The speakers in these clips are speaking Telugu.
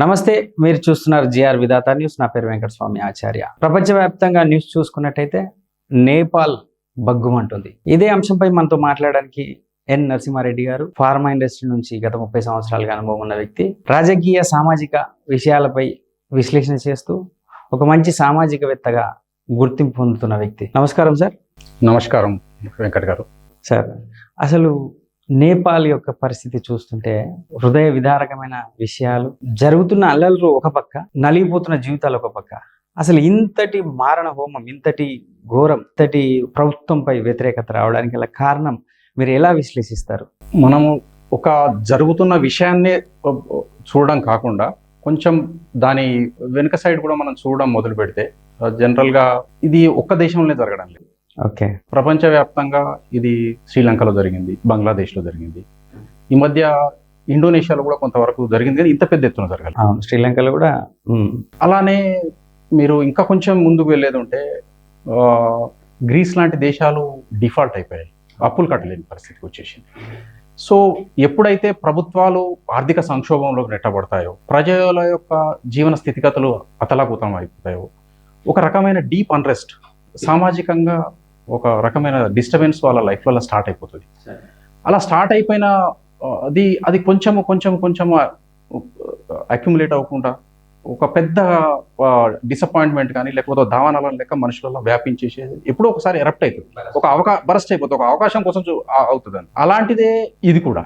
నమస్తే మీరు చూస్తున్నారు జిఆర్ విధాత న్యూస్. నా పేరు వెంకటస్వామి ఆచార్య. ప్రపంచవ్యాప్తంగా న్యూస్ చూసుకున్నట్టయితే నేపాల్ బగ్గుమంటుంది ఇదే అంశంపై మనతో మాట్లాడడానికి ఎన్ నరసింహారెడ్డి గారు ఫార్మా ఇండస్ట్రీ నుంచి గత ముప్పై సంవత్సరాలుగా అనుభవం ఉన్న వ్యక్తి. రాజకీయ సామాజిక విషయాలపై విశ్లేషణ చేస్తూ ఒక మంచి సామాజికవేత్తగా గుర్తింపు పొందుతున్న వ్యక్తి. నమస్కారం సార్. నమస్కారం వెంకట్ గారు. సార్ అసలు నేపాల్ యొక్క పరిస్థితి చూస్తుంటే హృదయ విదారకమైన విషయాలు జరుగుతున్న అల్లలు ఒక పక్క నలిగిపోతున్న జీవితాలు ఒక పక్క. అసలు ఇంతటి మారణ హోమం ఇంతటి ఘోరం ఇంతటి ప్రభుత్వంపై వ్యతిరేకత రావడానికి గల కారణం మీరు ఎలా విశ్లేషిస్తారు? మనము ఒక జరుగుతున్న విషయాన్నే చూడడం కాకుండా కొంచెం దాని వెనుక సైడ్ కూడా మనం చూడడం మొదలు పెడితే జనరల్గా ఇది ఒక్క దేశంలోనే జరగడం లేదు. ఓకే. ప్రపంచవ్యాప్తంగా ఇది శ్రీలంకలో జరిగింది బంగ్లాదేశ్లో జరిగింది. ఈ మధ్య ఇండోనేషియాలో కూడా కొంతవరకు జరిగింది కానీ ఇంత పెద్ద ఎత్తున జరగాలి. అవును శ్రీలంకలో కూడా అలానే మీరు ఇంకా కొంచెం ముందుకు వెళ్ళేది ఉంటే గ్రీస్ లాంటి దేశాలు డిఫాల్ట్ అయిపోయాయి అప్పులు కట్టలేని పరిస్థితికి వచ్చేసింది సో ఎప్పుడైతే ప్రభుత్వాలు ఆర్థిక సంక్షోభంలోకి నెట్టబడతాయో ప్రజల యొక్క జీవన స్థితిగతులు అతలాకుతలం అయిపోతాయో ఒక రకమైన డీప్ అన్రెస్ట్ సామాజికంగా ఒక రకమైన డిస్టర్బెన్స్ వాళ్ళ లైఫ్లలో స్టార్ట్ అయిపోతుంది. అలా స్టార్ట్ అయిపోయిన అది అది కొంచెము కొంచెం కొంచెం అక్యుములేట్ అవ్వకుండా ఒక పెద్ద డిసప్పాయింట్మెంట్ కానీ లేకపోతే దావానాల లెక్క మనుషులలో వ్యాపించేసేది ఎప్పుడో ఒకసారి ఎరప్ట్ అవుతుంది ఒక అవకా బరస్ట్ అయిపోతుంది. ఒక అవకాశం కోసం అవుతుంది అలాంటిదే ఇది కూడా.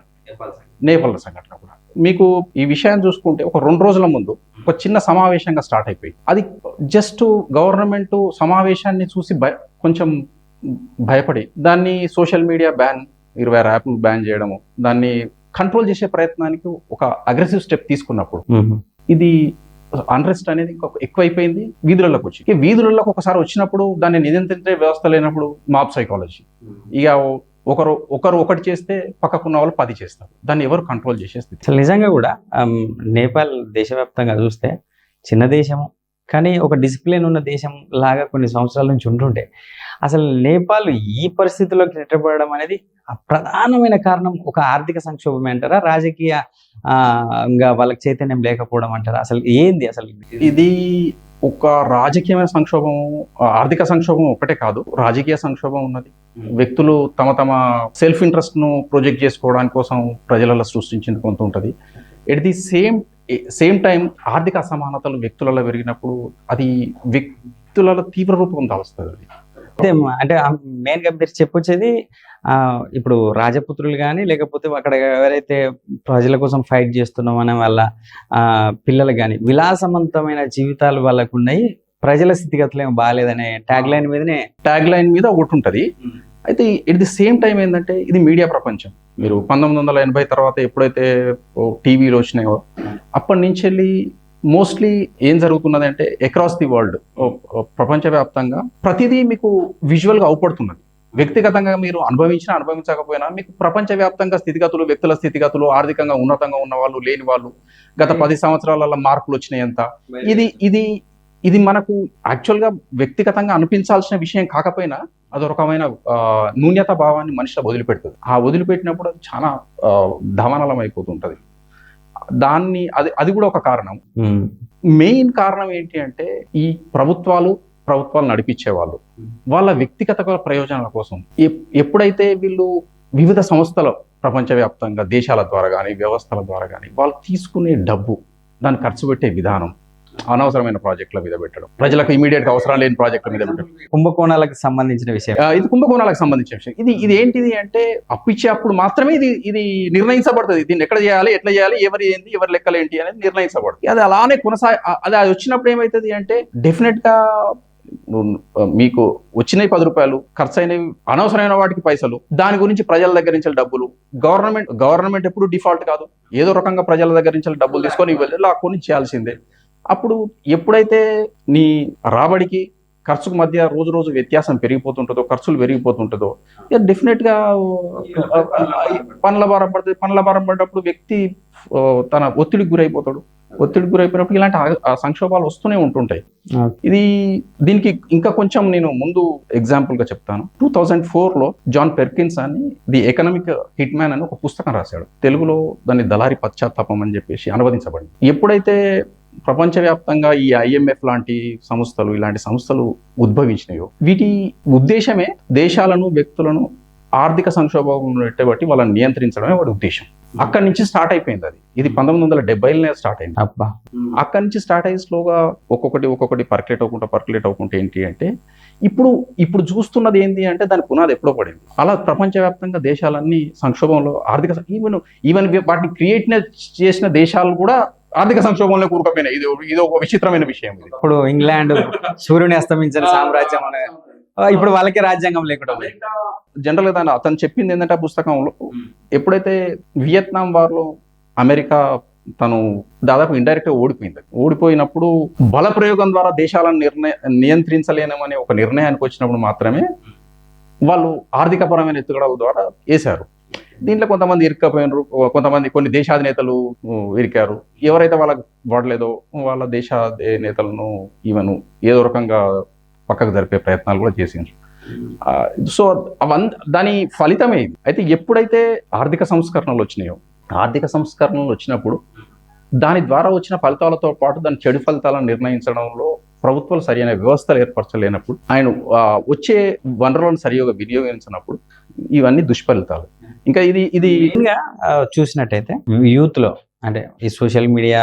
నేపాల్ సంఘటన. కూడా. మీకు ఈ విషయాన్ని చూసుకుంటే ఒక రెండు రోజుల ముందు ఒక చిన్న సమావేశంగా స్టార్ట్ అయిపోయి అది జస్ట్ గవర్నమెంట్ సమావేశాన్ని చూసి కొంచెం భయపడి దాన్ని సోషల్ మీడియా బ్యాన్ ఇరవై ఆరు యాప్లు బ్యాన్ చేయడము దాన్ని కంట్రోల్ చేసే ప్రయత్నానికి ఒక అగ్రెసివ్ స్టెప్ తీసుకున్నప్పుడు ఇది అన్రెస్ట్ అనేది ఇంకొక ఎక్కువైపోయింది వీధులలోకి వచ్చి. ఇక వీధులలోకి ఒకసారి వచ్చినప్పుడు దాన్ని నియంత్రించే వ్యవస్థ లేనప్పుడు మాప్ సైకాలజీ. ఇక ఒకరు ఒకరు ఒకటి చేస్తే పక్కకున్న వాళ్ళు పది చేస్తారు. దాన్ని ఎవరు కంట్రోల్ చేసే స్థితి? అసలు నిజంగా కూడా నేపాల్ దేశవ్యాప్తంగా చూస్తే చిన్న దేశము కానీ ఒక డిసిప్లిన్ ఉన్న దేశం లాగా కొన్ని సంవత్సరాల నుంచి ఉంటుండే అసలు నేపాల్ ఈ పరిస్థితిలోకి నెట్టబడడం అనేది ఆ ప్రధానమైన కారణం. ఒక ఆర్థిక సంక్షోభం అంటారా? రాజకీయ ఇంకా వాళ్ళకి చైతన్యం లేకపోవడం అంటారా? అసలు ఏంది అసలు? ఇది ఒక రాజకీయమైన సంక్షోభం ఆర్థిక సంక్షోభం ఒకటే కాదు. రాజకీయ సంక్షోభం ఉన్నది. వ్యక్తులు తమ తమ సెల్ఫ్ ఇంట్రెస్ట్ను ప్రొజెక్ట్ చేసుకోవడానికి కోసం ప్రజలలో సృష్టించింది కొంత ఉంటుంది. At the same same time ఆర్థిక అసమానతలు వ్యక్తులలో పెరిగినప్పుడు అది వ్యక్తులలో తీవ్ర రూపం దాల్స్తుంది అది. అంటే మెయిన్గా మీరు చెప్పొచ్చేది ఆ ఇప్పుడు రాజపుత్రులు కానీ లేకపోతే అక్కడ ఎవరైతే ప్రజల కోసం ఫైట్ చేస్తున్నాం అనే వాళ్ళ ఆ పిల్లలు కానీ విలాసవంతమైన జీవితాలు వాళ్ళకు ఉన్నాయి ప్రజల స్థితిగతులు ఏమో బాగాలేదనే ట్యాగ్ లైన్ మీదనే ట్యాగ్ లైన్ మీద ఒకటి ఉంటుంది. అయితే ఎట్ ది సేమ్ టైం ఏంటంటే ఇది మీడియా ప్రపంచం. మీరు పంతొమ్మిది వందల ఎనభై తర్వాత ఎప్పుడైతే టీవీలు వచ్చినాయో అప్పటి నుంచి వెళ్ళి మోస్ట్లీ ఏం జరుగుతున్నది అంటే అక్రాస్ ది వరల్డ్ ప్రపంచవ్యాప్తంగా ప్రతిదీ మీకు విజువల్గా అవుపడుతున్నది. వ్యక్తిగతంగా మీరు అనుభవించినా అనుభవించకపోయినా మీకు ప్రపంచవ్యాప్తంగా స్థితిగతులు వ్యక్తుల స్థితిగతులు ఆర్థికంగా ఉన్నతంగా ఉన్న వాళ్ళు లేని వాళ్ళు గత పది సంవత్సరాలలో మార్పులు వచ్చినాయి ఎంత ఇది ఇది ఇది మనకు యాక్చువల్గా వ్యక్తిగతంగా అనిపించాల్సిన విషయం కాకపోయినా అది ఒక రకమైన ఆ, న్యూన్యత భావాన్ని మనిషిలో వదిలిపెడుతుంది. ఆ వదిలిపెట్టినప్పుడు అది చాలా ధవనలం అయిపోతుంటది. దాన్ని అది అది కూడా ఒక కారణం. మెయిన్ కారణం ఏంటి అంటే ఈ ప్రభుత్వాలు ప్రభుత్వాలు నడిపించే వాళ్ళు వాళ్ళ వ్యక్తిగత ప్రయోజనాల కోసం. ఎప్- ఎప్పుడైతే వీళ్ళు వివిధ సంస్థల ప్రపంచవ్యాప్తంగా దేశాల ద్వారా కానీ వ్యవస్థల ద్వారా కానీ వాళ్ళు తీసుకునే డబ్బు దాన్ని ఖర్చు పెట్టే విధానం అనవసరమైన ప్రాజెక్టుల మీద పెట్టడం. ప్రజలకు ఇమీడియట్గా అవసరం లేని ప్రాజెక్టుల మీద పెట్టడం. కుంభకోణాలకు సంబంధించిన విషయం. ఇది కుంభకోణాలకు సంబంధించిన విషయం. ఇది ఇది ఏంటిది అంటే అప్పిచ్చే అప్పుడు మాత్రమే ఇది ఇది నిర్ణయించబడుతుంది. దీన్ని ఎక్కడ చేయాలి ఎట్లా చేయాలి ఎవరి ఏంది ఎవరి లెక్కలు ఏంటి అనేది నిర్ణయించబడుతుంది. అది అలానే కొనసా ఆ- అది అది వచ్చినప్పుడు ఏమవుతుంది అంటే డెఫినెట్గా మీకు వచ్చినాయి పది రూపాయలు ఖర్చు అయినవి అనవసరమైన వాటికి పైసలు దాని గురించి ప్రజల దగ్గర నుంచి డబ్బులు గవర్నమెంట్ గవర్నమెంట్ ఎప్పుడు డిఫాల్ట్ కాదు. ఏదో రకంగా ప్రజల దగ్గర నుంచి డబ్బులు తీసుకొని వెళ్ళి లాక్కొని చేయాల్సిందే. అప్పుడు ఎప్పుడైతే నీ రాబడికి ఖర్చుకు మధ్య రోజు రోజు వ్యత్యాసం పెరిగిపోతుంటుందో ఖర్చులు పెరిగిపోతుంటుందో ఇక డెఫినెట్గా పనుల భారం పడుతుంది పనుల భారం పడ్డప్పుడు వ్యక్తి తన ఒత్తిడికి గురైపోతాడు. ఒత్తిడికి గురైపోయినప్పుడు ఇలాంటి సంక్షోభాలు వస్తూనే ఉంటుంటాయి. ఇది దీనికి ఇంకా కొంచెం నేను ముందు ఎగ్జాంపుల్గా చెప్తాను. టూ థౌజండ్ ఫోర్లో జాన్ పెర్కిన్స్ అని ది ఎకనామిక్ హిట్ మ్యాన్ అని ఒక పుస్తకం రాశాడు. తెలుగులో దాన్ని దళారి పశ్చాత్తాపం అని చెప్పేసి అనువదించబడింది. ఎప్పుడైతే ప్రపంచవ్యాప్తంగా ఈ ఐఎంఎఫ్ లాంటి సంస్థలు ఇలాంటి సంస్థలు ఉద్భవించినాయో వీటి ఉద్దేశమే దేశాలను వ్యక్తులను ఆర్థిక సంక్షోభం బట్టి వాళ్ళని నియంత్రించడమే వాడి ఉద్దేశం. అక్కడి నుంచి స్టార్ట్ అయిపోయింది అది. ఇది పంతొమ్మిది వందల డెబ్బైలోనే స్టార్ట్ అయింది. అబ్బా! అక్కడి నుంచి స్టార్ట్ అయ్యి స్లోగా ఒక్కొక్కటి ఒక్కొక్కటి పర్కులేట్ అవ్వకుండా పర్కులేట్ అవ్వకుంటే ఏంటి అంటే ఇప్పుడు ఇప్పుడు చూస్తున్నది ఏంటి అంటే దాని పునాది ఎప్పుడో పడింది. అలా ప్రపంచవ్యాప్తంగా దేశాలన్నీ సంక్షోభంలో ఆర్థిక ఈవెన్ ఈవెన్ వాటిని క్రియేట్ చేసిన దేశాలు కూడా ఆర్థిక సంక్షోభంలో కూరుకుపోయినాయి ఇది ఇది ఒక విచిత్రమైన విషయం ఇప్పుడు ఇంగ్లాండ్ సూర్యుని అస్తమించిన సామ్రాజ్యం అనే ఇప్పుడు వాళ్ళకి రాజ్యాంగం లేకుండా. జనరల్గా అతను చెప్పింది ఏంటంటే ఆ పుస్తకంలో ఎప్పుడైతే వియత్నాం వార్లో అమెరికా తను దాదాపు ఇండైరెక్ట్గా ఓడిపోయింది. ఓడిపోయినప్పుడు బల ప్రయోగం ద్వారా దేశాలను నిర్ణయ నియంత్రించలేనమనే ఒక నిర్ణయానికి వచ్చినప్పుడు మాత్రమే వాళ్ళు ఆర్థికపరమైన ఎత్తుగడల ద్వారా వేశారు. దీంట్లో కొంతమంది ఇరికపోయినారు కొంతమంది కొన్ని దేశాధినేతలు ఇరికారు. ఎవరైతే వాళ్ళకి పడలేదో వాళ్ళ దేశ నేతలను ఈవెన్ ఏదో రకంగా పక్కకు జరిపే ప్రయత్నాలు కూడా చేసిండ్రు. సో అవన్ దాని ఫలితమే ఇది. అయితే ఎప్పుడైతే ఆర్థిక సంస్కరణలు వచ్చినాయో ఆర్థిక సంస్కరణలు వచ్చినప్పుడు దాని ద్వారా వచ్చిన ఫలితాలతో పాటు దాని చెడు ఫలితాలను నిర్ణయించడంలో ప్రభుత్వాలు సరైన వ్యవస్థలు ఏర్పరచలేనప్పుడు ఆయన వచ్చే వనరులను సరిగా వినియోగించినప్పుడు ఇవన్నీ దుష్ఫలితాలు. ఇంకా ఇది ఇది చూసినట్టయితే యూత్లో అంటే ఈ సోషల్ మీడియా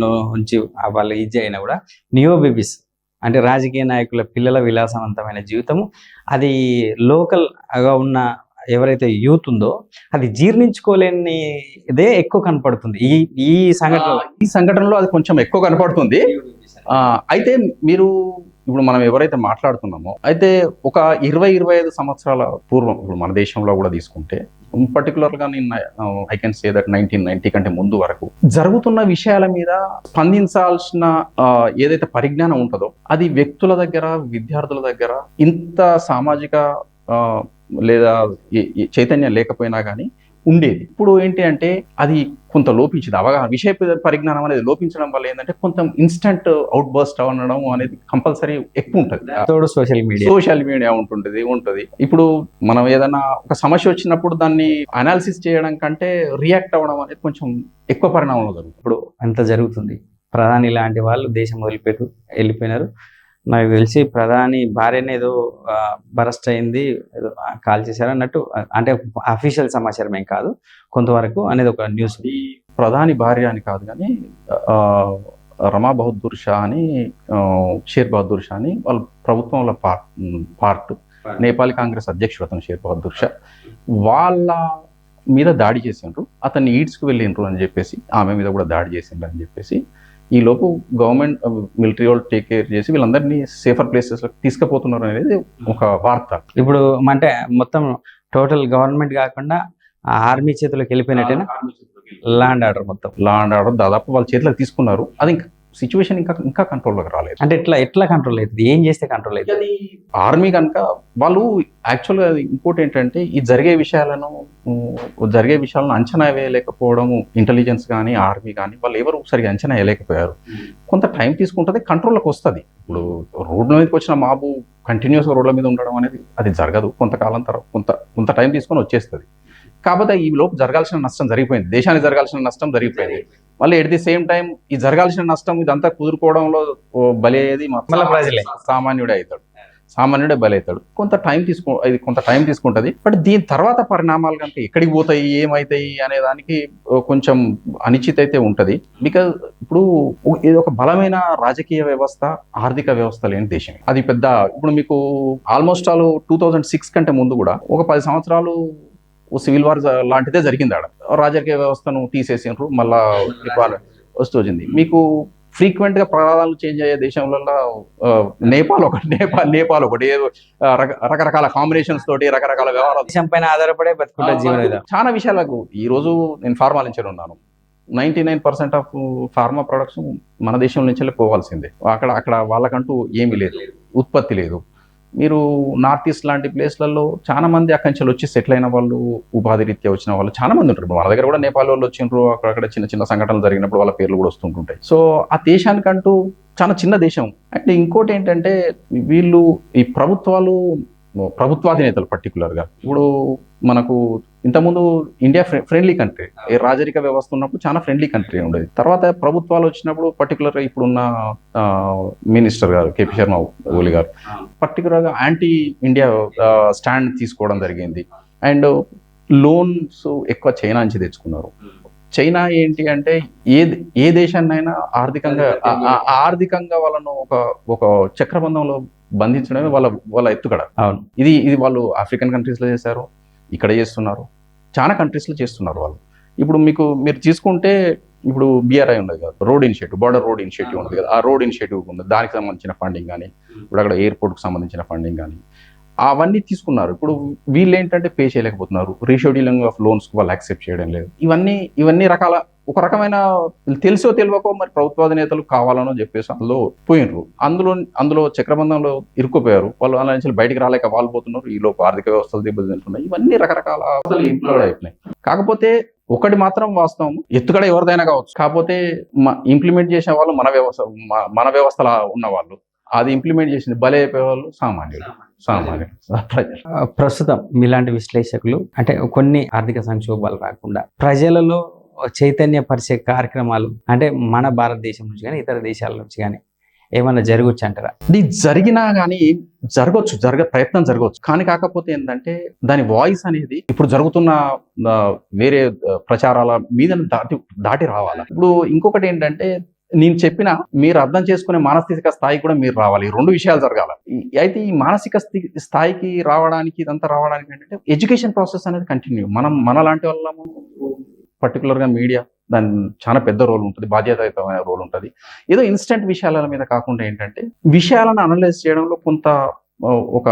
లో నుంచి ఆ వాళ్ళు ఇది అయినా కూడా నియో బేబీస్ అంటే రాజకీయ నాయకుల పిల్లల విలాసవంతమైన జీవితము అది లోకల్గా ఉన్న ఎవరైతే యూత్ ఉందో అది జీర్ణించుకోలేని ఇదే ఎక్కువ కనపడుతుంది. ఈ ఈ సంఘటన ఈ సంఘటనలో అది కొంచెం ఎక్కువ కనపడుతుంది. ఆ, అయితే మీరు ఇప్పుడు మనం ఎవరైతే మాట్లాడుతున్నామో అయితే ఒక ఇరవై ఇరవై ఐదు సంవత్సరాల పూర్వం ఇప్పుడు మన దేశంలో కూడా తీసుకుంటే పర్టికులర్గా నేను I can say that nineteen ninety కంటే ముందు వరకు జరుగుతున్న విషయాల మీద స్పందించాల్సిన ఏదైతే పరిజ్ఞానం ఉంటుందో అది వ్యక్తుల దగ్గర విద్యార్థుల దగ్గర ఇంత సామాజిక ఆ, లేదా చైతన్యం లేకపోయినా కానీ ఉండేది. ఇప్పుడు ఏంటి అంటే అది కొంత లోపించింది. అవగాహన విషయ పరిజ్ఞానం అనేది లోపించడం వల్ల ఏంటంటే కొంత ఇన్స్టంట్ అవుట్ బర్స్ట్ అనడం అనేది కంపల్సరీ ఎక్కువ ఉంటుంది. సోషల్ మీడియా సోషల్ మీడియా ఉంటుంది ఉంటుంది. ఇప్పుడు మనం ఏదైనా ఒక సమస్య వచ్చినప్పుడు దాన్ని అనాలిసిస్ చేయడం కంటే రియాక్ట్ అవ్వడం అనేది కొంచెం ఎక్కువ పరిణామంలో జరుగుతుంది. ఇప్పుడు అంత జరుగుతుంది. ప్రధాని లాంటి వాళ్ళు దేశం వదిలిపెట్టు వెళ్ళిపోయినారు. నాకు తెలిసి ప్రధాని భార్యనే ఏదో బరస్ట్ అయింది ఏదో కాల్ చేశారు అన్నట్టు అంటే అఫీషియల్ సమాచారం ఏం కాదు కొంతవరకు అనేది ఒక న్యూస్. ఈ ప్రధాని భార్య అని కాదు కానీ రమా బహదూర్ షా అని షేర్ బహదూర్ షా అని వాళ్ళ ప్రభుత్వంలో పార్ట్. పార్ట్. నేపాల్ కాంగ్రెస్ అధ్యక్షుడు అతను షేర్ బహదూర్ షా. వాళ్ళ మీద దాడి చేసిండ్రు అతన్ని ఈడ్స్కి వెళ్ళిండ్రు అని చెప్పేసి ఆమె మీద కూడా దాడి చేసిండ్రు అని చెప్పేసి ఈ లోపు గవర్నమెంట్ మిలిటరీ వాళ్ళు టేక్ కేర్ చేసి వీళ్ళందరినీ సేఫర్ ప్లేసెస్ తీసుకుపోతున్నారు అనేది ఒక వార్త. ఇప్పుడు అంటే మొత్తం టోటల్ గవర్నమెంట్ కాకుండా ఆర్మీ చేతిలోకి వెళ్ళిపోయినట్టేనా? ల్యాండ్ ఆర్డర్ మొత్తం. లా అండ్ ఆర్డర్ దాదాపు వాళ్ళ చేతిలోకి తీసుకున్నారు. అది ఇంకా సిచ్యువేషన్ ఇంకా ఇంకా కంట్రోల్లోకి రాలేదు. అంటే ఎట్లా ఎట్లా కంట్రోల్ అవుతుంది? ఏం చేస్తే కంట్రోల్ అవుతుంది? ఆర్మీ కనుక వాళ్ళు యాక్చువల్గా ఇంకోటి ఏంటంటే ఈ జరిగే విషయాలను జరిగే విషయాలను అంచనా వేయలేకపోవడము ఇంటెలిజెన్స్ కానీ ఆర్మీ కానీ వాళ్ళు ఎవరు సరిగా అంచనా వేయలేకపోయారు. కొంత టైం తీసుకుంటుంది కంట్రోల్లోకి వస్తుంది. ఇప్పుడు రోడ్ల మీదకి వచ్చిన మాబు కంటిన్యూస్గా రోడ్ల మీద ఉండడం అనేది అది జరగదు. కొంతకాలం తర్వాత కొంత కొంత టైం తీసుకొని వచ్చేస్తుంది. కాకపోతే ఈ లోపు జరగాల్సిన నష్టం జరిగిపోయింది. దేశానికి జరగాల్సిన నష్టం జరిగిపోయింది. మళ్ళీ ఎట్ ది సేమ్ టైం ఈ జరగాల్సిన నష్టం ఇదంతా కుదురుకోవడంలో ఓ బలి అయ్యేది మొత్తం మళ్ళా ప్రజలే. సామాన్యుడే అవుతాడు. సామాన్యుడే బలి అవుతాడు. కొంత టైం తీసుకు ఇది కొంత టైం తీసుకుంటది. బట్ దీని తర్వాత పరిణామాలు కనుక ఎక్కడికి పోతాయి ఏమవుతాయి అనే దానికి కొంచెం అనిశ్చిత అయితే ఉంటది. బికాజ్ ఇప్పుడు ఇది ఒక బలమైన రాజకీయ వ్యవస్థ ఆర్థిక వ్యవస్థ లేని దేశం అది పెద్ద ఇప్పుడు మీకు almost all two thousand six కంటే ముందు కూడా ఒక పది సంవత్సరాలు సివిల్ వార్ లాంటిదే జరిగింది ఆడ. రాజకీయ వ్యవస్థను తీసేసిండ్రు మళ్ళా వస్తూ వచ్చింది మీకు ఫ్రీక్వెంట్గా ప్రధానాలు చేంజ్ అయ్యే దేశంలో నేపాల్ ఒకటి నేపాల్ నేపాల్ ఒకటి. రకరకాల కాంబినేషన్స్ తోటి రకరకాల వ్యవహారాలు. దేశం పైన ఆధారపడే బతుకుంటే జీవన చాలా విషయాలకు ఈ రోజు నేను ఫార్మాలించాను ఉన్నాను. Ninety nine percent of pharma products మన దేశం నుంచి పోవాల్సిందే. అక్కడ అక్కడ వాళ్ళకంటూ ఏమీ లేదు. ఉత్పత్తి లేదు. మీరు నార్త్ ఈస్ట్ లాంటి ప్లేస్లలో చాలా మంది అక్కడి నుంచి వచ్చి సెటిల్ అయిన వాళ్ళు ఉపాధి రీత్యా వచ్చిన వాళ్ళు చాలా మంది ఉంటారు. మన దగ్గర కూడా నేపాల్ వాళ్ళు వచ్చిండ్రు అక్కడక్కడ చిన్న చిన్న సంఘటనలు జరిగినప్పుడు వాళ్ళ పేర్లు కూడా వస్తుంటుంటాయి. సో ఆ దేశానికంటూ చాలా చిన్న దేశం. అంటే ఇంకోటి ఏంటంటే వీళ్ళు ఈ ప్రభుత్వాలు ప్రభుత్వాధినేతలు పర్టికులర్గా ఇప్పుడు మనకు ఇంతకుముందు ఇండియా ఫ్రెండ్లీ కంట్రీ రాజరిక వ్యవస్థ ఉన్నప్పుడు చాలా ఫ్రెండ్లీ కంట్రీ ఉండేది. తర్వాత ప్రభుత్వాలు వచ్చినప్పుడు పర్టికులర్గా ఇప్పుడున్న మినిస్టర్ గారు కేపీ శర్మ ఓలి గారు పర్టికులర్గా యాంటీ ఇండియా స్టాండ్ తీసుకోవడం జరిగింది. అండ్ లోన్స్ ఎక్కువ చైనా నుంచి తెచ్చుకున్నారు. చైనా ఏంటి అంటే ఏ ఏ దేశాన్నైనా ఆర్థికంగా ఆర్థికంగా వాళ్ళను ఒక ఒక చక్రబంధంలో బంధించడమే వాళ్ళ వాళ్ళ ఎత్తుగడ. అవును. ఇది ఇది వాళ్ళు ఆఫ్రికన్ కంట్రీస్లో చేశారు. ఇక్కడ చేస్తున్నారు. చాలా కంట్రీస్లో చేస్తున్నారు వాళ్ళు. ఇప్పుడు మీకు మీరు తీసుకుంటే ఇప్పుడు బీఆర్ఐ ఉన్నది కదా. Road initiative border road initiative ఉంది కదా. ఆ రోడ్ ఇనిషియేటివ్ ఉంది. దానికి సంబంధించిన ఫండింగ్ కానీ ఇప్పుడు అక్కడ ఎయిర్పోర్ట్కి సంబంధించిన ఫండింగ్ కానీ అవన్నీ తీసుకున్నారు. ఇప్పుడు వీళ్ళు ఏంటంటే పే చేయలేకపోతున్నారు రీషెడ్యూలింగ్ ఆఫ్ లోన్స్ వాళ్ళు యాక్సెప్ట్ చేయడం లేదు. ఇవన్నీ ఇవన్నీ రకాల ఒక రకమైన తెలుసో తెలియకో మరి ప్రభుత్వాధినేతలు కావాలనో చెప్పేసి అందులో పోయినరు అందులో అందులో చక్రబంధంలో ఇరుక్కుపోయారు. వాళ్ళు అలా నుంచి బయటికి రాలేక వాళ్ళు పోతున్నారు. ఈ లోపు ఆర్థిక వ్యవస్థలు దెబ్బతింటున్నాయి ఇవన్నీ రకరకాల ఇంప్లోడ్ అయిపోయినాయి. కాకపోతే ఒకటి మాత్రం వాస్తవం. ఎత్తుగడ ఎవరిదైనా కావచ్చు. కాకపోతే ఇంప్లిమెంట్ చేసే వాళ్ళు మన వ్యవస్థ మన వ్యవస్థలో ఉన్న వాళ్ళు అది ఇంప్లిమెంట్ చేసింది బలే అయిపోయే వాళ్ళు సామాన్యులు. సామాన్యులు. ప్రస్తుతం మీలాంటి విశ్లేషకులు అంటే కొన్ని ఆర్థిక సంక్షోభాలు రాకుండా ప్రజలలో చైతన్యపరిచే కార్యక్రమాలు అంటే మన భారతదేశం నుంచి కానీ ఇతర దేశాల నుంచి కానీ ఏమైనా జరగచ్చు అంటారా? అది జరిగినా కానీ జరగవచ్చు జరగ ప్రయత్నం జరగవచ్చు కానీ కాకపోతే ఏంటంటే దాని వాయిస్ అనేది ఇప్పుడు జరుగుతున్న వేరే ప్రచారాల మీద దాటి దాటి రావాలి? ఇప్పుడు ఇంకొకటి ఏంటంటే నేను చెప్పిన మీరు అర్థం చేసుకునే మానసిక స్థాయి కూడా మీరు రావాలి. రెండు విషయాలు జరగాలి. అయితే ఈ మానసిక స్థాయికి రావడానికి ఇదంతా రావడానికి ఏంటంటే ఎడ్యుకేషన్ ప్రాసెస్ అనేది కంటిన్యూ. మనం మన లాంటి వాళ్ళము పర్టికులర్గా మీడియా దాని చాలా పెద్ద రోల్ ఉంటుంది బాధ్యతాయుతమైన రోల్ ఉంటుంది. ఏదో ఇన్స్టెంట్ విషయాల మీద కాకుండా ఏంటంటే విషయాలను అనలైజ్ చేయడంలో కొంత ఒక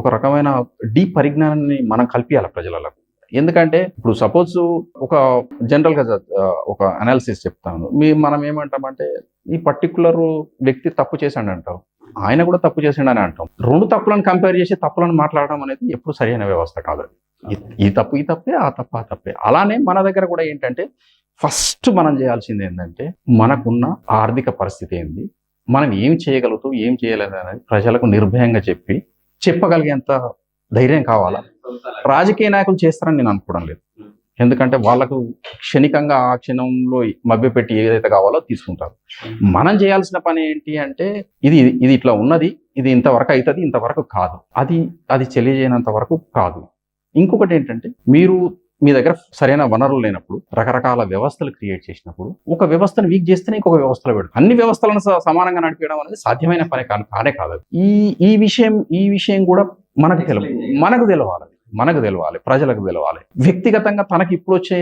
ఒక రకమైన డీప్ పరిజ్ఞానాన్ని మనం కల్పించాలి ప్రజలకు ఎందుకంటే ఇప్పుడు సపోజ్ ఒక జనరల్గా ఒక అనాలిసిస్ చెప్తాను. మీ మనం ఏమంటామంటే ఈ పర్టికులర్ వ్యక్తి తప్పు చేశాడు అంటాం. ఆయన కూడా తప్పు చేసిండని అంటాం. రెండు తప్పులను కంపేర్ చేసి తప్పులను మాట్లాడడం అనేది ఎప్పుడు సరైన వ్యవస్థ కాదు. ఈ- తప్పు ఈ తప్పే ఆ తప్పు ఆ తప్పే. అలానే మన దగ్గర కూడా ఏంటంటే ఫస్ట్ మనం చేయాల్సింది ఏంటంటే మనకున్న ఆర్థిక పరిస్థితి ఏంది మనం ఏం చేయగలుగుతాం ఏం చేయలేదు అనేది ప్రజలకు నిర్భయంగా చెప్పి చెప్పగలిగేంత ధైర్యం కావాలా? రాజకీయ నాయకులు చేస్తారని నేను అనుకోవడం లేదు. ఎందుకంటే వాళ్ళకు క్షణికంగా ఆ క్షణంలో మభ్యపెట్టి ఏదైతే కావాలో తీసుకుంటారు. మనం చేయాల్సిన పని ఏంటి అంటే ఇది ఇది ఇట్లా ఉన్నది ఇది ఇంతవరకు అవుతుంది ఇంతవరకు కాదు. అది అది తెలియజేయనంత వరకు కాదు. ఇంకొకటి ఏంటంటే మీరు మీ దగ్గర సరైన వనరులు లేనప్పుడు రకరకాల వ్యవస్థలు క్రియేట్ చేసినప్పుడు ఒక వ్యవస్థను వీక్ చేస్తేనే ఇంకొక వ్యవస్థలో పెడు అన్ని వ్యవస్థలను స- సమానంగా నడిపించడం అనేది సాధ్యమైన పని కాని కానే కాదు. ఈ ఈ విషయం ఈ విషయం కూడా మనకు తెలియదు మనకు తెలవాలి మనకు తెలవాలి ప్రజలకు తెలవాలి. వ్యక్తిగతంగా తనకి ఇప్పుడు వచ్చే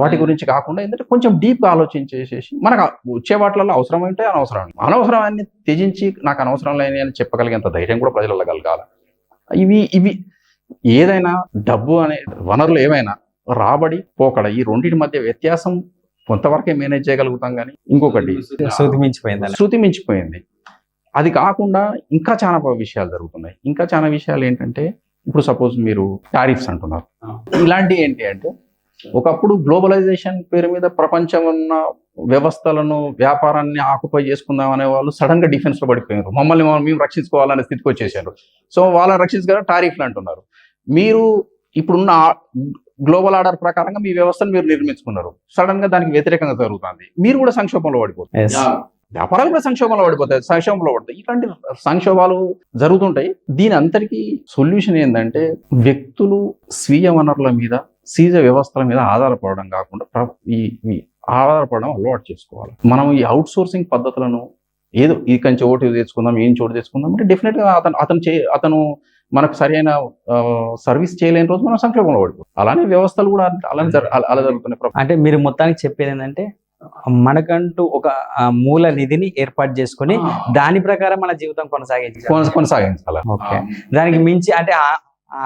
వాటి గురించి కాకుండా ఏంటంటే కొంచెం డీప్గా ఆలోచించేసేసి మనకు వచ్చే వాటిలలో అవసరం అంటే అనవసరం. అనవసరాన్ని త్యజించి నాకు అనవసరం లేని అని చెప్పగలిగేంత ధైర్యం కూడా ప్రజలలో కలగాలి ఇవి ఇవి ఏదైనా డబ్బు అనే వనరులు ఏమైనా రాబడి పోకడ ఈ రెండింటి మధ్య వ్యత్యాసం కొంతవరకే మేనేజ్ చేయగలుగుతాం కానీ ఇంకొకటి శృతి మించిపోయిందని శృతి మించిపోయింది అది కాకుండా ఇంకా చాలా విషయాలు జరుగుతున్నాయి. ఇంకా చాలా విషయాలు ఏంటంటే ఇప్పుడు సపోజ్ మీరు టారిఫ్స్ అంటున్నారు. ఇలాంటివి ఏంటి అంటే ఒకప్పుడు గ్లోబలైజేషన్ పేరు మీద ప్రపంచం ఉన్న వ్యవస్థలను వ్యాపారాన్ని ఆకుపై చేసుకుందాం అనే వాళ్ళు సడన్గా డిఫెన్స్లో పడిపోయారు మమ్మల్ని మేము రక్షించుకోవాలనే స్థితికి వచ్చేసారు. సో వాళ్ళని రక్షించుకోవడం టారిఫ్లు అంటున్నారు. మీరు ఇప్పుడున్న గ్లోబల్ ఆర్డర్ ప్రకారంగా మీ వ్యవస్థను మీరు నిర్మించుకున్నారు. సడన్గా దానికి వ్యతిరేకంగా జరుగుతుంది. మీరు కూడా సంక్షోభంలో పడిపోతారు. వ్యాపారాలు కూడా సంక్షోభంలో పడిపోతాయి. సంక్షోభంలో పడతాయి. ఇట్లాంటి సంక్షోభాలు జరుగుతుంటాయి. దీని అంతటికీ సొల్యూషన్ ఏంటంటే వ్యక్తులు స్వీయ వనరుల మీద సీజ వ్యవస్థల మీద ఆధారపడడం కాకుండా ఈ ఆధారపడడం అలవాటు చేసుకోవాలి. మనం ఈ అవుట్ సోర్సింగ్ పద్ధతులను ఏదో ఈ కంచి ఓటు తెచ్చుకుందాం ఏం చోటు తెచ్చుకుందాం అంటే డెఫినెట్గా అతను అతను చే అతను మనకు సరైన సర్వీస్ చేయలేని రోజు మనం సంక్షోభంలో పడిపోతాం. అలానే వ్యవస్థలు కూడా అలానే అలా అలా జరుగుతున్నాయి అంటే మీరు మొత్తానికి చెప్పేది ఏంటంటే మనకంటూ ఒక మూల నిధిని ఏర్పాటు చేసుకొని దాని ప్రకారం మన జీవితం కొనసాగించాలి. కొన- కొనసాగించాలి ఓకే. దానికి మించి అంటే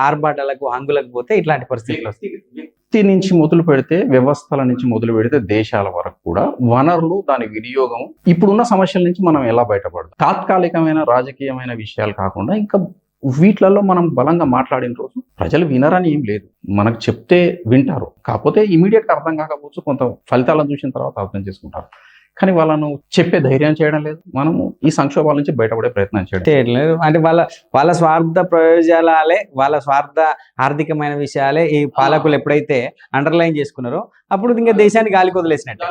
ఆర్భాటాలకు హంగులకు పోతే ఇట్లాంటి పరిస్థితులు వస్తాయి. వ్యక్తి నుంచి మొదలు పెడితే వ్యవస్థల నుంచి మొదలు పెడితే దేశాల వరకు కూడా వనరులు దాని వినియోగం ఇప్పుడున్న సమస్యల నుంచి మనం ఎలా బయటపడదాం తాత్కాలికమైన రాజకీయమైన విషయాలు కాకుండా ఇంకా వీటిలలో మనం బలంగా మాట్లాడిన రోజు ప్రజలు వినరని ఏం లేదు. మనకు చెప్తే వింటారు. కాకపోతే ఇమీడియట్గా అర్థం కాకపోవచ్చు కొంత ఫలితాలను చూసిన తర్వాత అర్థం చేసుకుంటారు. కానీ వాళ్ళను చెప్పే ధైర్యం చేయడం లేదు. మనము ఈ సంక్షోభాల నుంచి బయటపడే ప్రయత్నం చేయడం చేయట్లేదు అంటే వాళ్ళ వాళ్ళ స్వార్థ ప్రయోజనాలే వాళ్ళ స్వార్థ ఆర్థికమైన విషయాలే ఈ పాలకులు ఎప్పుడైతే అండర్లైన్ చేసుకున్నారో అప్పుడు ఇంకా దేశాన్ని గాలికి వదిలేసినట్టు.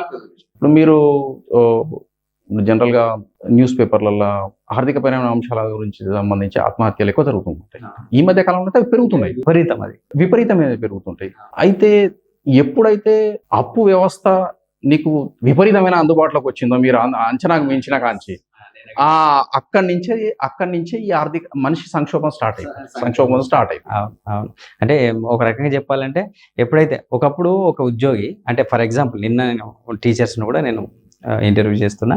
ఇప్పుడు మీరు ఓ, జనరల్గా న్యూస్ పేపర్లలో ఆర్థికపరమైన అంశాల గురించి సంబంధించి ఆత్మహత్యలు ఎక్కువ జరుగుతుంటాయి. ఈ మధ్య కాలంలో అవి పెరుగుతున్నాయి. విపరీతం అది. విపరీతమైన పెరుగుతుంటాయి. అయితే ఎప్పుడైతే అప్పు వ్యవస్థ నీకు విపరీతమైన అందుబాటులోకి వచ్చిందో మీరు అంచనాకు మించిన కాంచి ఆ అక్కడి నుంచే అక్కడి నుంచే ఈ ఆర్థిక మనిషి సంక్షోభం స్టార్ట్ అయిపోయింది సంక్షోభం స్టార్ట్ అయిపోయింది అవును. అంటే ఒక రకంగా చెప్పాలంటే ఎప్పుడైతే ఒకప్పుడు ఒక ఉద్యోగి అంటే ఫర్ ఎగ్జాంపుల్ నిన్న నేను టీచర్స్ను కూడా నేను ఇంటర్వ్యూ చేస్తున్నా.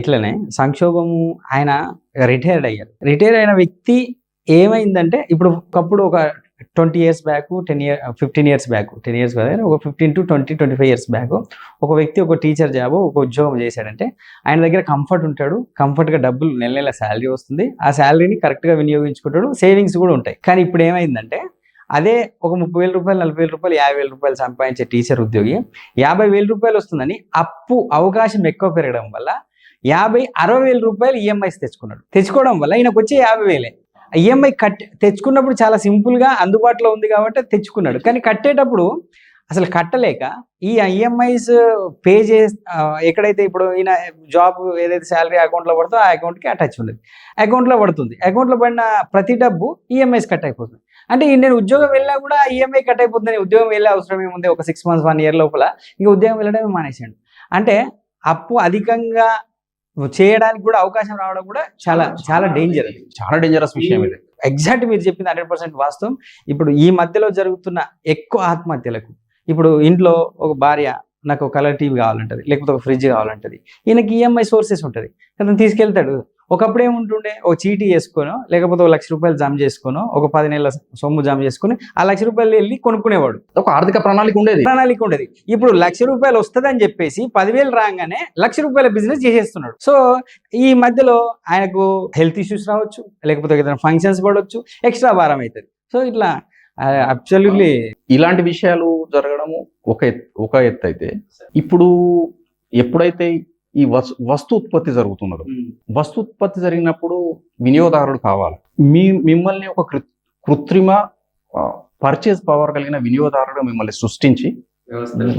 ఇట్లనే సంక్షోభము ఆయన రిటైర్డ్ అయ్యారు. రిటైర్ అయిన వ్యక్తి ఏమైందంటే ఇప్పుడు ఒకప్పుడు ఒక twenty years back ten year fifteen years back ten years కదా ఒక fifteen to twenty twenty five years back ఒక వ్యక్తి ఒక టీచర్ జాబ్ ఒక ఉద్యోగం చేశాడంటే ఆయన దగ్గర కంఫర్ట్ ఉంటాడు కంఫర్ట్గా డబ్బులు నెల నెల శాలరీ వస్తుంది. ఆ శాలరీని కరెక్ట్గా వినియోగించుకుంటాడు సేవింగ్స్ కూడా ఉంటాయి. కానీ ఇప్పుడు ఏమైందంటే అదే ఒక ముప్పై వేల రూపాయలు నలభై వేల రూపాయలు యాభై వేల రూపాయలు సంపాదించే టీచర్ ఉద్యోగి యాభై వేల రూపాయలు వస్తుందని అప్పు అవకాశం ఎక్కువ పెరగడం వల్ల యాభై అరవై వేల రూపాయలు ఈఎంఐస్ తెచ్చుకున్నాడు. తెచ్చుకోవడం వల్ల ఈయనకు వచ్చే యాభై వేలే. ఈఎంఐ కట్ తెచ్చుకున్నప్పుడు చాలా సింపుల్గా అందుబాటులో ఉంది కాబట్టి తెచ్చుకున్నాడు. కానీ కట్టేటప్పుడు అసలు కట్టలేక ఈ ఈఎంఐస్ పే చే ఎక్కడైతే ఇప్పుడు ఈయన జాబ్ ఏదైతే శాలరీ అకౌంట్లో పడుతుందో ఆ అకౌంట్కి అటాచ్ ఉండదు. అకౌంట్లో పడుతుంది. అకౌంట్లో పడిన ప్రతి డబ్బు ఈఎంఐస్ కట్ అయిపోతుంది. అంటే నేను ఉద్యోగం వెళ్ళినా కూడా ఈఎంఐ కట్ అయిపోతుంది ఉద్యోగం వెళ్ళే అవసరం ఏముంది? ఒక సిక్స్ మంత్స్ వన్ ఇయర్ లోపల. ఇంకా ఉద్యోగం వెళ్ళడమే మానేసాడు అంటే అప్పు అధికంగా చేయడానికి కూడా అవకాశం రావడం కూడా చాలా చాలా డేంజర్ చాలా డేంజరస్ విషయం ఇది. ఎగ్జాక్ట్ మీరు చెప్పింది హండ్రెడ్ పర్సెంట్ వాస్తవం. ఇప్పుడు ఈ మధ్యలో జరుగుతున్న ఎక్కువ ఆత్మహత్యలకు ఇప్పుడు ఇంట్లో ఒక భార్య నాకు కలర్ టీవీ కావాలంటది లేకపోతే ఒక ఫ్రిడ్జ్ కావాలంటది ఈయనకి ఈఎంఐ సోర్సెస్ ఉంటుంది. అతను తీసుకెళ్తాడు. ఒకప్పుడు ఏముంటుండే ఒక చీటీ వేసుకోనో లేకపోతే ఒక లక్ష రూపాయలు జమ చేసుకోనో ఒక పది నెలల సొమ్ము జమ చేసుకుని ఆ లక్ష రూపాయలు వెళ్ళి కొనుక్కునేవాడు. ఒక ఆర్థిక ప్రణాళిక ఉండేది. ప్రణాళిక ఉండేది. ఇప్పుడు లక్ష రూపాయలు వస్తుందని చెప్పేసి పదివేలు రాగానే లక్ష రూపాయల బిజినెస్ చేసేస్తున్నాడు. సో ఈ మధ్యలో ఆయనకు హెల్త్ ఇష్యూస్ రావచ్చు లేకపోతే ఏదైనా ఫంక్షన్స్ పడవచ్చు ఎక్స్ట్రా భారం అవుతుంది. సో ఇట్లా అబ్సల్యూట్లీ ఇలాంటి విషయాలు జరగడము ఒక ఎత్- ఒక ఎత్తు అయితే ఇప్పుడు ఎప్పుడైతే ఈ వస్- వస్తు ఉత్పత్తి జరుగుతున్నదో. వస్తు ఉత్పత్తి జరిగినప్పుడు వినియోగదారుడు కావాలి. మీ మిమ్మల్ని ఒక కృ- కృత్రిమ పర్చేస్ పవర్ కలిగిన వినియోగదారుడు మిమ్మల్ని సృష్టించి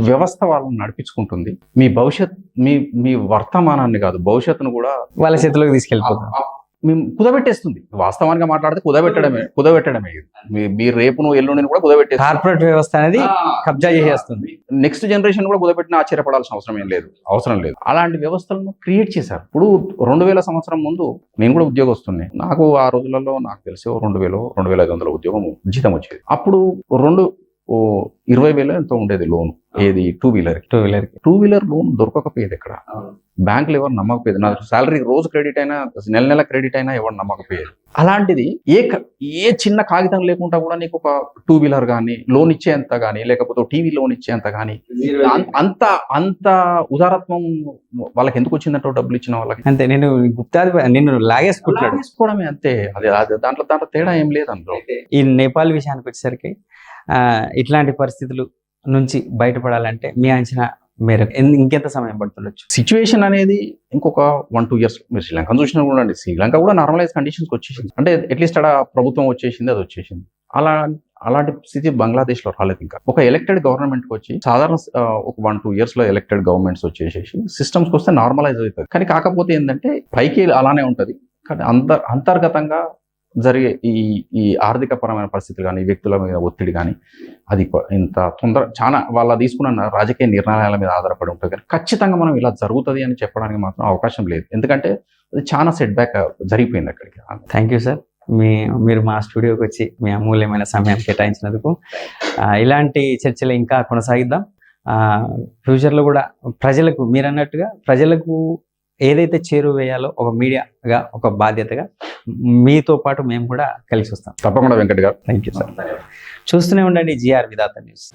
వ్యవస్థ వాళ్ళని నడిపించుకుంటుంది. మీ భవిష్యత్ మీ మీ వర్తమానాన్ని కాదు భవిష్యత్తును కూడా వాళ్ళ చేతిలోకి తీసుకెళ్ళిపోతుంది మేము కుదబెట్టేస్తుంది. వాస్తవానికి మాట్లాడితే కుదబెట్టడమే కుదబెట్టడమే ఇది. మీ- మీ రేపును ఎల్లుండిని కూడా కుదబెట్టేస్తుంది. కార్పొరేట్ వ్యవస్థ అనేది కబ్జా చేసేస్తుంది. నెక్స్ట్ జనరేషన్ కూడా కుదబెట్టిన ఆశ్చర్యపడాల్సిన అవసరం ఏం లేదు. అవసరం లేదు. అలాంటి వ్యవస్థలను క్రియేట్ చేశారు. ఇప్పుడు రెండు వేల సంవత్సరం ముందు నేను కూడా ఉద్యోగస్తున్నే నాకు ఆ రోజులలో నాకు తెలిసి రెండు వేలు రెండు వేల ఐదు వందల ఉద్యోగం జీతం వచ్చేది. అప్పుడు రెండు ఓ ఇరవై వేలు ఎంతో ఉండేది లోన్. ఏది? Two wheeler two wheeler two wheeler loan దొరకకపోయేది ఇక్కడ బ్యాంకులు ఎవరు నమ్మకపోయేది. నా శాలరీ రోజు క్రెడిట్ అయినా నెల నెల క్రెడిట్ అయినా ఎవరు నమ్మకపోయేది. అలాంటిది ఏ క- ఏ చిన్న కాగితం లేకుండా కూడా నీకు ఒక టూ వీలర్ కానీ లోన్ ఇచ్చేంత కానీ లేకపోతే టీవీ లోన్ ఇచ్చేంత కానీ అంత అంత ఉదారత్వం వాళ్ళకి ఎందుకు వచ్చిందంటే డబ్బులు ఇచ్చిన వాళ్ళకి? అంతే. నేను గుప్తా నిన్ను లాగేసుకుంటున్నాడు తీసుకోవడమే అంతే. అది అది దాంట్లో దాంట్లో తేడా ఏం లేదు అందులో ఈ నేపాల్ విషయానికి వచ్చేసరికి ఇట్లాంటి పరిస్థితులు నుంచి బయటపడాలంటే మీ అంచనా మేరకు ఇంకెంత సమయం పడుతుండొచ్చు? సిచ్యువేషన్ అనేది ఇంకొక వన్ టూ ఇయర్స్ మీరు శ్రీలంక చూసినా కూడా అండి. శ్రీలంక కూడా నార్మలైజ్ కండిషన్స్కి వచ్చేసింది. అంటే అట్లీస్ట్ అక్కడ ప్రభుత్వం వచ్చేసింది అది వచ్చేసింది. అలా అలాంటి స్థితి బంగ్లాదేశ్లో రాలేదు ఇంకా. ఒక ఎలక్టెడ్ గవర్నమెంట్ వచ్చి సాధారణ ఒక వన్ టూ ఇయర్స్లో ఎలక్టెడ్ గవర్నమెంట్స్ వచ్చేసేసి సిస్టమ్స్ వస్తే నార్మలైజ్ అవుతుంది. కానీ కాకపోతే ఏంటంటే పైకి అలానే ఉంటది. కానీ అంతర్ అంతర్గతంగా జరిగే ఈ ఈ ఆర్థిక పరమైన పరిస్థితులు కానీ వ్యక్తుల మీద ఒత్తిడి కానీ అది ఇంత తొందర చాలా వాళ్ళ తీసుకున్న రాజకీయ నిర్ణయాల మీద ఆధారపడి ఉంటుంది. కానీ ఖచ్చితంగా మనం ఇలా జరుగుతుంది అని చెప్పడానికి మాత్రం అవకాశం లేదు. ఎందుకంటే అది చాలా సెట్ బ్యాక్ జరిగిపోయింది అక్కడికి. థ్యాంక్ యూ సార్ మీ మీరు మా స్టూడియోకి వచ్చి మీ అమూల్యమైన సమయం కేటాయించినందుకు. ఇలాంటి చర్చలు ఇంకా కొనసాగిద్దాం. ఫ్యూచర్లో కూడా ప్రజలకు మీరు అన్నట్టుగా ప్రజలకు ఏదైతే చేరువేయాలో ఒక మీడియాగా ఒక బాధ్యతగా మీతో పాటు మేము కూడా కలిసి వస్తాం. తప్పకుండా వెంకట్ గారు. థ్యాంక్ యూ సార్ చూస్తూనే ఉండండి జిఆర్ విధాత న్యూస్.